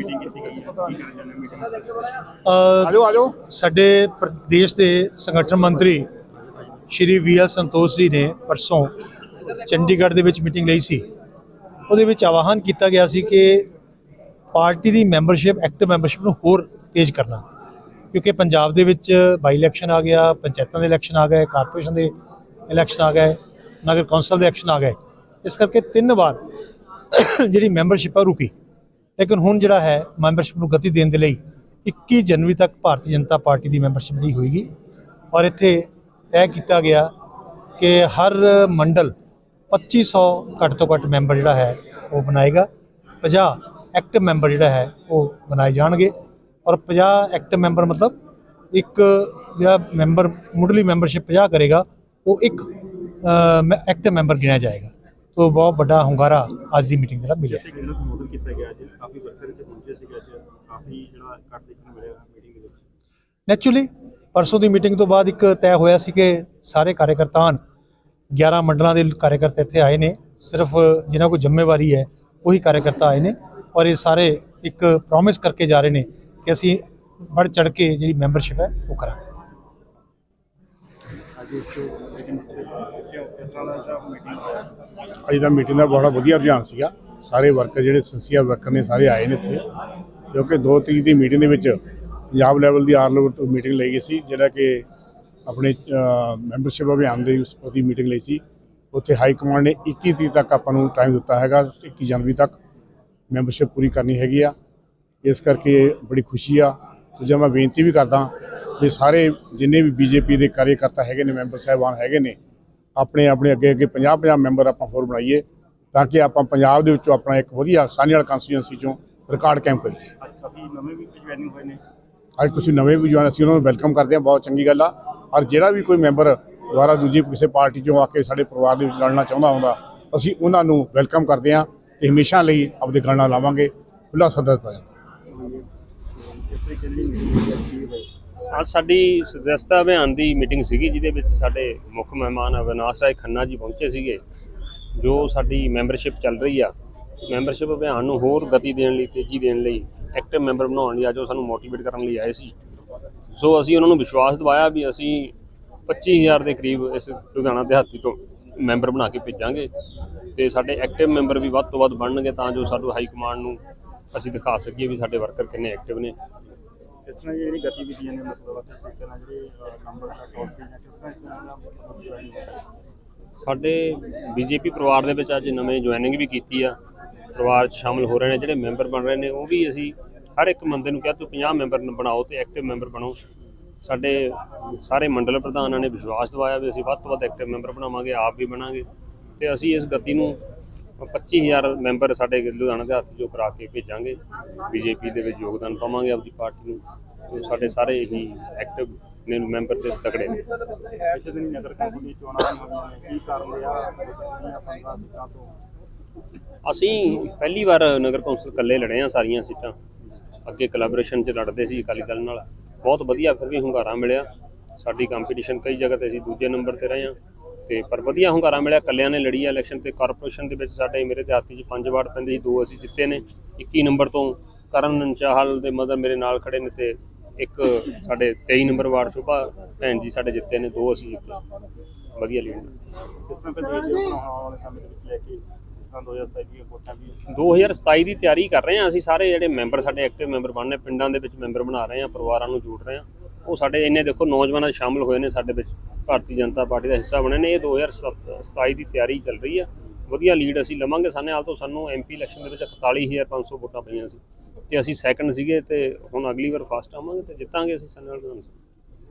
Meeting ਕੀਤੀ ਗਈ ਹੈ। ਕੀ ਕਰਨ ਜਾਂਦੇ ਮੀਟਿੰਗ ਅ, ਆਜੋ ਆਜੋ। ਸਾਡੇ ਪ੍ਰਦੇਸ਼ ਦੇ ਸੰਗਠਨ ਮੰਤਰੀ ਸ਼੍ਰੀ ਵੀ ਐਲ ਸੰਤੋਸ਼ ਜੀ ਨੇ ਪਰਸੋਂ ਚੰਡੀਗੜ੍ਹ ਦੇ ਵਿੱਚ ਮੀਟਿੰਗ ਲਈ ਸੀ। ਉਹਦੇ ਵਿੱਚ ਆਵਾਹਨ ਕੀਤਾ ਗਿਆ ਸੀ ਕਿ ਪਾਰਟੀ ਦੀ ਮੈਂਬਰਸ਼ਿਪ ਐਕਟਿਵ ਮੈਂਬਰਸ਼ਿਪ ਨੂੰ ਹੋਰ ਤੇਜ਼ ਕਰਨਾ। ਕਿਉਂਕਿ ਪੰਜਾਬ ਦੇ ਵਿੱਚ ਬਾਈ ਇਲੈਕਸ਼ਨ ਆ ਗਿਆ ਪੰਚਾਇਤਾਂ ਦੇ ਇਲੈਕਸ਼ਨ ਆ ਗਏ ਕਾਰਪੋਰੇਸ਼ਨ ਦੇ ਇਲੈਕਸ਼ਨ ਆ ਗਏ ਨਗਰ ਕੌਂਸਲ ਦੇ ਇਲੈਕਸ਼ਨ ਆ ਗਏ। ਇਸ ਕਰਕੇ ਤਿੰਨ ਵਾਰ ਜਿਹੜੀ ਮੈਂਬਰਸ਼ਿਪ ਆ ਰੁਕੀ। ਲੇਕਿਨ ਹੁਣ ਜਿਹੜਾ ਹੈ ਮੈਂਬਰਸ਼ਿਪ ਨੂੰ ਗਤੀ ਦੇਣ ਦੇ ਲਈ 21 ਜਨਵਰੀ ਤੱਕ ਭਾਰਤੀ ਜਨਤਾ ਪਾਰਟੀ ਦੀ ਮੈਂਬਰਸ਼ਿਪ ਨਹੀਂ ਹੋਏਗੀ। ਔਰ ਇੱਥੇ ਤੈਅ ਕੀਤਾ ਗਿਆ ਕਿ ਹਰ ਮੰਡਲ 2500 ਘੱਟ ਤੋਂ ਘੱਟ ਮੈਂਬਰ ਜਿਹੜਾ ਹੈ ਉਹ ਬਣਾਏਗਾ। 50 ਐਕਟਿਵ ਮੈਂਬਰ ਜਿਹੜਾ ਹੈ ਉਹ ਬਣਾਏ ਜਾਣਗੇ। ਔਰ 50 ਐਕਟਿਵ ਮੈਂਬਰ ਮਤਲਬ ਇੱਕ ਜਿਹੜਾ ਮੈਂਬਰ ਮੁੱਢਲੀ ਮੈਂਬਰਸ਼ਿਪ 50 ਕਰੇਗਾ, ਉਹ ਇੱਕ ਐਕਟਿਵ ਮੈਂਬਰ ਗਿਣਿਆ ਜਾਏਗਾ। ਤੋਂ ਬਹੁਤ ਵੱਡਾ ਹੁੰਗਾਰਾ ਅੱਜ ਦੀ ਮੀਟਿੰਗ ਦਾ ਮਿਲਿਆ। ਜਿੱਥੇ ਕਿੰਨਾ ਸੰਬੋਧਨ ਕੀਤਾ ਗਿਆ ਅੱਜ? ਕਾਫੀ ਵਰਕਰ ਇੱਥੇ ਪਹੁੰਚੇ ਸੀਗੇ ਅੱਜ। ਕਾਫੀ ਜਿਹੜਾ ਕੱਟ ਦੇਖਣ ਨੂੰ ਮਿਲਿਆ ਮੀਟਿੰਗ ਦੇ ਵਿੱਚ। ਨੈਚੁਰਲੀ ਪਰਸੋਂ ਦੀ ਮੀਟਿੰਗ ਤੋਂ ਬਾਅਦ ਇੱਕ ਤੈਅ ਹੋਇਆ ਸੀ ਕਿ ਸਾਰੇ ਕਾਰਜਕਰਤਾ ਹਨ 11 ਮੰਡਲਾਂ ਦੇ ਕਾਰਜਕਰਤਾ ਇੱਥੇ ਆਏ ਨੇ। ਸਿਰਫ ਜਿਨ੍ਹਾਂ ਕੋਲ ਜ਼ਿੰਮੇਵਾਰੀ ਹੈ ਉਹੀ ਕਾਰਜਕਰਤਾ ਆਏ ਨੇ ਔਰ ਇਹ ਸਾਰੇ ਇੱਕ ਪ੍ਰੋਮਿਸ ਕਰਕੇ ਜਾ ਰਹੇ ਨੇ ਕਿ ਅਸੀਂ ਵੱਧ ਚੜ ਕੇ ਜਿਹੜੀ ਮੈਂਬਰਸ਼ਿਪ ਹੈ ਉਹ ਕਰਾਂਗੇ। ਅੱਜ ਦਾ ਮੀਟਿੰਗ ਦਾ ਮੀਟਿੰਗ ਬੜਾ ਵਧੀਆ ਰੁਝਾਨ ਸੀਗਾ। ਸਾਰੇ ਵਰਕਰ ਜਿਹੜੇ ਸੰਸੀਆ ਵਰਕਰ ਨੇ, ਸਾਰੇ ਆਏ ਨੇ ਇੱਥੇ। ਕਿਉਂਕਿ 2 ਤਰੀਕ ਦੀ ਮੀਟਿੰਗ ਦੇ ਵਿੱਚ ਪੰਜਾਬ ਲੈਵਲ ਦੀ ਆਰ ਲੈਵਲ ਤੋਂ ਮੀਟਿੰਗ ਲਈ ਗਈ ਸੀ, ਜਿਹੜਾ ਕਿ ਆਪਣੇ ਮੈਂਬਰਸ਼ਿਪ ਅਭਿਆਨ ਦੇ ਉਸ ਦੀ ਮੀਟਿੰਗ ਲਈ ਸੀ। ਉੱਥੇ ਹਾਈ ਕਮਾਂਡ ਨੇ 21 ਤਰੀਕ ਤੱਕ ਆਪਾਂ ਨੂੰ ਟਾਈਮ ਦਿੱਤਾ ਹੈਗਾ 21 ਜਨਵਰੀ ਤੱਕ। ਮੈਂਬਰਸ਼ਿਪ ਪੂਰੀ ਕਰਨੀ ਹੈਗੀ ਆ। ਇਸ ਕਰਕੇ ਬੜੀ ਖੁਸ਼ੀ ਆ। ਦੂਜਾ ਮੈਂ ਬੇਨਤੀ ਵੀ ਕਰਦਾ ਕਿ ਸਾਰੇ ਜਿੰਨੇ ਵੀ ਬੀਜੇਪੀ ਦੇ ਕਾਰਜਕਰਤਾ ਹੈਗੇ ਨੇ ਮੈਂਬਰ ਸਾਹਿਬਾਨ ਹੈਗੇ ਨੇ ਆਪਣੇ ਆਪਣੇ ਅੱਗੇ ਅੱਗੇ 50 50 ਮੈਂਬਰ ਆਪਾਂ ਹੋਰ ਬਣਾਈਏ ਤਾਂ ਕਿ ਆਪਾਂ ਪੰਜਾਬ ਦੇ ਵਿੱਚੋਂ ਆਪਣਾ ਇੱਕ ਵਧੀਆ ਸਾਂਝਲ ਕੰਸਟੀਟੂਐਂਸੀ ਚੋਂ ਰਿਕਾਰਡ ਕੈਂਪ ਕਰੀਏ ਅੱਜ ਕਾਫੀ ਨਵੇਂ ਵੀ ਜੁਆਇਨਿੰਗ ਹੋਏ ਨੇ? ਅੱਜ ਤੁਸੀਂ ਨਵੇਂ ਵੀ ਜੁਆਇਨ ਅਸੀਂ ਉਹਨਾਂ ਨੂੰ ਵੈਲਕਮ ਕਰਦੇ ਹਾਂ ਬਹੁਤ ਚੰਗੀ ਗੱਲ ਆ। ਔਰ ਜਿਹੜਾ ਵੀ ਕੋਈ ਮੈਂਬਰ ਦੁਬਾਰਾ ਦੂਜੀ ਕਿਸੇ ਪਾਰਟੀ ਚੋਂ ਆ ਕੇ ਸਾਡੇ ਪਰਿਵਾਰ ਦੇ ਵਿੱਚ ਲੜਨਾ ਚਾਹੁੰਦਾ ਹੁੰਦਾ ਅਸੀਂ ਉਹਨਾਂ ਨੂੰ ਵੈਲਕਮ ਕਰਦੇ ਹਾਂ ਤੇ ਹਮੇਸ਼ਾ ਲਈ ਆਪਦੇ ਗਲਣਾ ਲਾਵਾਂਗੇ। ਖੁੱਲਾ ਸੱਦਾ ਦਿੱਤਾ ਅੱਜ ਸਾਡੀ ਸਦਸਤਾ ਅਭਿਆਨ ਦੀ ਮੀਟਿੰਗ ਸੀਗੀ, ਜਿਹਦੇ ਵਿੱਚ ਸਾਡੇ ਮੁੱਖ ਮਹਿਮਾਨ ਅਵਿਨਾਸ਼ ਰਾਏ ਖੰਨਾ ਜੀ ਪਹੁੰਚੇ ਸੀਗੇ, ਜੋ ਸਾਡੀ ਮੈਂਬਰਸ਼ਿਪ ਚੱਲ ਰਹੀ ਆ। ਮੈਂਬਰਸ਼ਿਪ ਅਭਿਆਨ ਨੂੰ ਹੋਰ ਗਤੀ ਦੇਣ ਲਈ, ਤੇਜ਼ੀ ਦੇਣ ਲਈ, ਐਕਟਿਵ ਮੈਂਬਰ ਬਣਾਉਣ ਲਈ ਅੱਜ ਉਹ ਸਾਨੂੰ ਮੋਟੀਵੇਟ ਕਰਨ ਲਈ ਆਏ ਸੀ। ਸੋ ਅਸੀਂ ਉਹਨਾਂ ਨੂੰ ਵਿਸ਼ਵਾਸ ਦਿਵਾਇਆ ਵੀ ਅਸੀਂ 25000 ਦੇ ਕਰੀਬ ਇਸ ਲੁਧਿਆਣਾ ਦਿਹਾਤੀ ਤੋਂ ਮੈਂਬਰ ਬਣਾ ਕੇ ਭੇਜਾਂਗੇ ਤੇ ਸਾਡੇ ਐਕਟਿਵ ਮੈਂਬਰ ਵੀ ਵੱਧ ਤੋਂ ਵੱਧ ਬਣਨਗੇ ਤਾਂ ਜੋ ਸਾਡੂ ਹਾਈ ਕਮਾਂਡ ਨੂੰ ਅਸੀਂ ਦਿਖਾ ਸਕੀਏ ਵੀ ਸਾਡੇ ਵਰਕਰ ਕਿੰਨੇ ਐਕਟਿਵ ਨੇ। ਕਿਸ ਤਰ੍ਹਾਂ ਦੀ ਜਿਹੜੀ ਗਤੀਵਿਧੀਆਂ ਨੇ ਮਤਲਬ ਕਿਸ ਤਰੀਕੇ ਜਿਹੜੇ ਨੰਬਰ ਦਾ ਤੌਰ ਜਾਂ ਕਿਸ ਤਰ੍ਹਾਂ ਇਸ ਤਰ੍ਹਾਂ ਦਾ ਸਾਡੇ ਬੀਜੇਪੀ ਪਰਿਵਾਰ ਦੇ ਵਿੱਚ ਅੱਜ ਨਵੇਂ ਜੁਆਇਨਿੰਗ ਵੀ ਕੀਤੀ ਆ। ਪਰਿਵਾਰ 'ਚ ਸ਼ਾਮਲ ਹੋ ਰਹੇ ਨੇ, ਜਿਹੜੇ ਮੈਂਬਰ ਬਣ ਰਹੇ ਨੇ, ਉਹ ਵੀ ਅਸੀਂ ਹਰ ਇੱਕ ਬੰਦੇ ਨੂੰ ਕਿਹਾ, ਤੂੰ 50 ਮੈਂਬਰ ਬਣਾਓ ਤੇ ਐਕਟਿਵ ਮੈਂਬਰ ਬਣੋ। ਸਾਡੇ ਸਾਰੇ ਮੰਡਲ ਪ੍ਰਧਾਨਾਂ ਨੇ ਵਿਸ਼ਵਾਸ ਦਿਵਾਇਆ ਵੀ ਅਸੀਂ ਵੱਧ ਤੋਂ ਵੱਧ ਐਕਟਿਵ ਮੈਂਬਰ ਬਣਾਵਾਂਗੇ, ਆਪ ਵੀ ਬਣਾਂਗੇ। ਤੇ ਅਸੀਂ ਇਸ ਗਤੀ ਨੂੰ 25000 ਮੈਂਬਰ ਸਾਡੇ ਲੁਧਿਆਣਾ ਦੇ ਹੱਥ ਜੋ ਕਰਾ ਕੇ ਭੇਜਾਂਗੇ ਬੀਜੇਪੀ ਦੇ ਵਿੱਚ ਯੋਗਦਾਨ ਪਾਵਾਂਗੇ ਆਪਦੀ ਪਾਰਟੀ ਨੂੰ ਤੇ ਸਾਡੇ ਸਾਰੇ ਹੀ ਐਕਟਿਵ ਨੇ ਮੈਂਬਰ ਤੇ ਤਕੜੇ ਨੇ। ਪਿਛਲੇ ਦਿਨੀ ਨਗਰ ਕੌਂਸਲ ਦੀ ਚੋਣਾਂ ਵੀ ਹੋਈਆਂ ਨੇ ਕੀ ਕਾਰਨ ਰਿਹਾ 15 ਸੀਟਾਂ ਤੋਂ? ਅਸੀਂ ਪਹਿਲੀ ਵਾਰ ਨਗਰ ਕੌਂਸਲ ਇਕੱਲੇ ਲੜੇ ਆ ਸਾਰੀਆਂ ਸੀਟਾਂ। ਅੱਗੇ ਕੋਲੈਬੋਰੇਸ਼ਨ 'ਚ ਲੜਦੇ ਸੀ ਅਕਾਲੀ ਦਲ ਨਾਲ। ਬਹੁਤ ਵਧੀਆ ਫਿਰ ਵੀ ਹੁੰਗਾਰਾ ਮਿਲਿਆ। ਸਾਡੀ ਕੰਪੀਟੀਸ਼ਨ ਕਈ ਜਗ੍ਹਾ ਤੇ ਅਸੀਂ ਦੂਜੇ ਨੰਬਰ ਤੇ ਰਹੇ ਆ ਤੇ ਪਰ ਵਧੀਆ ਹੁੰਗਾਰਾ ਮਿਲਿਆ ਇਕੱਲਿਆਂ ਨੇ ਲੜੀ ਆ ਇਲੈਕਸ਼ਨ ਤੇ। ਕਾਰਪੋਰੇਸ਼ਨ ਦੇ ਵਿੱਚ ਸਾਡੇ ਮੇਰੇ ਦਿਹਾਤੀ 'ਚ ਪੰਜ ਵਾਰਡ ਪੈਂਦੇ ਸੀ ਦੋ ਅਸੀਂ ਜਿੱਤੇ ਨੇ। 21 ਨੰਬਰ ਤੋਂ ਕਰਨ ਚਾਹਲ ਦੇ ਮਦਰ ਮੇਰੇ ਨਾਲ ਖੜੇ ਨੇ ਤੇ ਇੱਕ ਸਾਡੇ 23 ਨੰਬਰ ਵਾਰਡ ਸ਼ੋਭਾ ਭੈਣ ਜੀ ਸਾਡੇ ਜਿੱਤੇ ਨੇ ਦੋ ਅਸੀਂ ਜਿੱਤੇ। ਵਧੀਆ ਲੀਡ ਕਿਸ ਤਰ੍ਹਾਂ ਫਿਰ ਦੇ ਦਿਓ ਆਉਣ ਵਾਲੇ ਸਮੇਂ ਦੇ ਵਿੱਚ ਲੈ ਕੇ ਜਿਸ ਤਰ੍ਹਾਂ 2027 ਦੀਆਂ ਵੋਟਾਂ ਵੀ 2027 ਦੀ ਤਿਆਰੀ ਕਰ ਰਹੇ ਹਾਂ ਅਸੀਂ ਸਾਰੇ ਜਿਹੜੇ ਮੈਂਬਰ ਸਾਡੇ ਐਕਟਿਵ ਮੈਂਬਰ ਬਣਨੇ ਪਿੰਡਾਂ ਦੇ ਵਿੱਚ ਮੈਂਬਰ ਬਣਾ ਰਹੇ ਹਾਂ ਪਰਿਵਾਰਾਂ ਨੂੰ ਜੋੜ ਰਹੇ ਹਾਂ। ਉਹ ਸਾਡੇ ਇੰਨੇ ਦੇਖੋ ਨੌਜਵਾਨ ਸ਼ਾਮਲ ਹੋਏ ਨੇ ਸਾਡੇ ਵਿੱਚ। ਭਾਰਤੀ ਜਨਤਾ ਪਾਰਟੀ ਦਾ ਹਿੱਸਾ ਬਣੇ ਨੇ। ਇਹ 2027 ਦੀ ਤਿਆਰੀ ਚੱਲ ਰਹੀ ਆ ਵਧੀਆ ਲੀਡ ਅਸੀਂ ਲਵਾਂਗੇ। ਸਾਨੇ ਹਾਲ ਤੋਂ ਸਾਨੂੰ ਐਮਪੀ ਇਲੈਕਸ਼ਨ ਦੇ ਵਿੱਚ 41500 ਵੋਟਾਂ ਪਈਆਂ ਸੀ। ਤੇ ਅਸੀਂ ਸੈਕੰਡ ਸੀਗੇ ਤੇ ਹੁਣ ਅਗਲੀ ਵਾਰ ਫਸਟ ਆਵਾਂਗੇ ਤੇ ਜਿੱਤਾਂਗੇ ਅਸੀਂ ਸਾਨੇ ਹਾਲ ਸਭਾ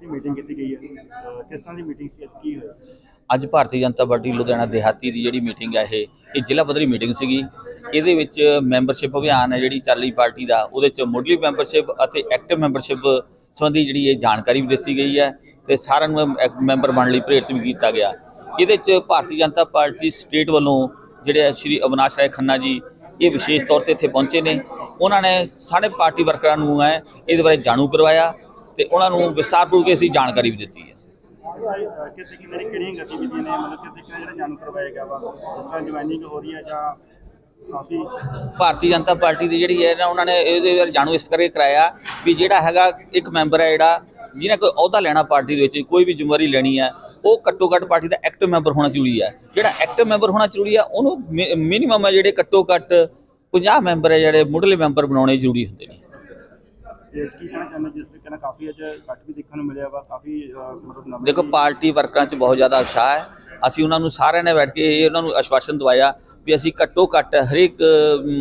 ਦੀ ਮੀਟਿੰਗ ਕੀਤੀ ਗਈ ਹੈ। ਕਿਸ ਤਰ੍ਹਾਂ ਦੀ ਮੀਟਿੰਗ ਸੀ? ਅੱਜ ਕੀ ਹੋਇਆ? ਅੱਜ ਭਾਰਤੀ ਜਨਤਾ ਪਾਰਟੀ ਲੁਧਿਆਣਾ ਦਿਹਾਤੀ ਦੀ ਜਿਹੜੀ ਮੀਟਿੰਗ ਹੈ ਇਹ ਇਹ ਜ਼ਿਲ੍ਹਾ ਪੱਧਰੀ ਮੀਟਿੰਗ ਸੀਗੀ। ਇਹਦੇ ਵਿੱਚ ਮੈਂਬਰਸ਼ਿਪ ਅਭਿਆਨ ਹੈ ਜਿਹੜੀ ਚੱਲ ਰਹੀ ਪਾਰਟੀ ਦਾ। ਉਹਦੇ ਚ ਮੁੱਢਲੀ ਮੈਂਬਰਸ਼ਿਪ ਅਤੇ ਐਕਟਿਵ ਮੈਂਬਰਸ਼ਿਪ ਸੰਬੰਧੀ ਜਿਹੜੀ ਇਹ ਜਾਣਕਾਰੀ ਵੀ ਦਿੱਤੀ ਗਈ ਹੈ। ਤੇ ਸਾਰਿਆਂ ਨੂੰ ਮੈਂਬਰ ਬਣਨ ਲਈ ਪ੍ਰੇਰਿਤ ਵੀ ਕੀਤਾ ਗਿਆ। ਇਹਦੇ ਚ ਭਾਰਤੀ ਜਨਤਾ ਪਾਰਟੀ ਸਟੇਟ ਵੱਲੋਂ ਜਿਹੜੇ ਸ਼੍ਰੀ ਅਵਿਨਾਸ਼ ਰਾਏ ਖੰਨਾ ਜੀ, ਇਹ ਵਿਸ਼ੇਸ਼ ਤੌਰ ਤੇ ਇੱਥੇ ਪਹੁੰਚੇ ਨੇ। ਉਹਨਾਂ ਨੇ ਸਾਰੇ ਪਾਰਟੀ ਵਰਕਰਾਂ ਨੂੰ ਹੈ ਇਹਦੇ ਬਾਰੇ ਜਾਣੂ ਕਰਵਾਇਆ ਤੇ ਉਹਨਾਂ ਨੂੰ ਵਿਸਤਾਰਪੂਰਵਕ ਅਸੀਂ ਜਾਣਕਾਰੀ ਵੀ ਦਿੱਤੀ ਹੈ। ਅਹ ਕਿਸ ਕਿਹੜੀਆਂ ਗਤੀਵਿਧੀਆਂ ਨੇ ਮਤਲਬ ਕਿਸ ਤਰੀਕੇ ਜਿਹੜਾ ਜਾਣੂ ਕਰਵਾਇਆ ਵਾ ਜਿਸ ਤਰ੍ਹਾਂ ਜੁਆਇਨਿੰਗ ਹੋ ਰਹੀ ਹੈ ਜਾਂ ਭਾਰਤੀ ਜਨਤਾ ਪਾਰਟੀ ਦੀ ਜਿਹੜੀ ਹੈ ਨਾ, ਉਹਨਾਂ ਨੇ ਇਹਦੇ ਬਾਰੇ ਜਾਣੂ ਇਸ ਕਰਕੇ ਕਰਾਇਆ ਵੀ ਜਿਹੜਾ ਹੈਗਾ ਇੱਕ ਮੈਂਬਰ ਹੈ ਜਿਹੜਾ ਜਿਹਨੇ ਕੋਈ ਅਹੁਦਾ ਲੈਣਾ ਪਾਰਟੀ ਦੇ ਵਿੱਚ ਕੋਈ ਵੀ ਜ਼ਿੰਮੇਵਾਰੀ ਲੈਣੀ ਹੈ ਉਹ ਘੱਟੋ ਘੱਟ ਪਾਰਟੀ ਦਾ ਐਕਟਿਵ ਮੈਂਬਰ ਹੋਣਾ ਜ਼ਰੂਰੀ ਹੈ। ਜਿਹੜਾ ਐਕਟਿਵ ਮੈਂਬਰ ਹੋਣਾ ਜ਼ਰੂਰੀ ਹੈ ਉਹਨੂੰ ਮਿਨੀਮਮ ਹੈ ਜਿਹੜੇ ਘੱਟੋ ਘੱਟ 50 ਮੈਂਬਰ ਹੈ ਜਿਹੜੇ ਮੁੱਢਲੇ ਮੈਂਬਰ ਬਣਾਉਣੇ ਜ਼ਰੂਰੀ ਹੁੰਦੇ ਨੇ। ਦੇਖੋ ਪਾਰਟੀ ਵਰਕਰਾਂ 'ਚ ਬਹੁਤ ਜ਼ਿਆਦਾ ਉਤਸ਼ਾਹ ਹੈ। ਅਸੀਂ ਉਹਨਾਂ ਨੂੰ ਸਾਰਿਆਂ ਨੇ ਬੈਠ ਕੇ ਇਹ ਉਹਨਾਂ ਨੂੰ ਆਸ਼ਵਾਸਨ ਦਵਾਇਆ ਵੀ ਅਸੀਂ ਘੱਟੋ ਘੱਟ ਹਰੇਕ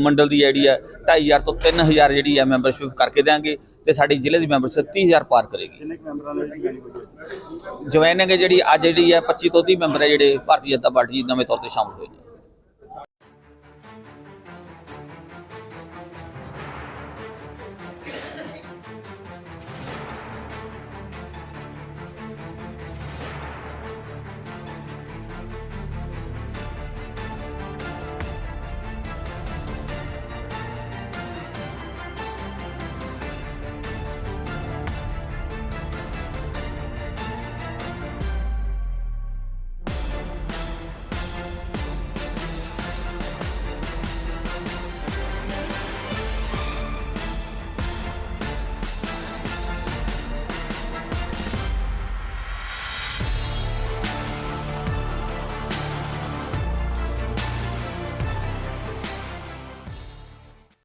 ਮੰਡਲ ਦੀ ਜਿਹੜੀ ਹੈ 2500 ਤੋਂ 3000 ਜਿਹੜੀ ਹੈ ਮੈਂਬਰਸ਼ਿਪ ਕਰਕੇ ਦੇਵਾਂਗੇ ਤੇ ਸਾਡੀ ਜ਼ਿਲ੍ਹੇ ਦੀ ਮੈਂਬਰਸ਼ਿਪ 30000 ਪਾਰ ਕਰੇਗੀ। ਜੁਆਇਨਿੰਗ ਜਿਹੜੀ ਅੱਜ ਜਿਹੜੀ ਹੈ 25 ਤੋਂ 30 ਮੈਂਬਰ ਹੈ ਜਿਹੜੇ ਭਾਰਤੀ ਜਨਤਾ ਪਾਰਟੀ ਨਵੇਂ ਤੌਰ ਤੇ ਸ਼ਾਮਲ ਹੋਏ ਨੇ।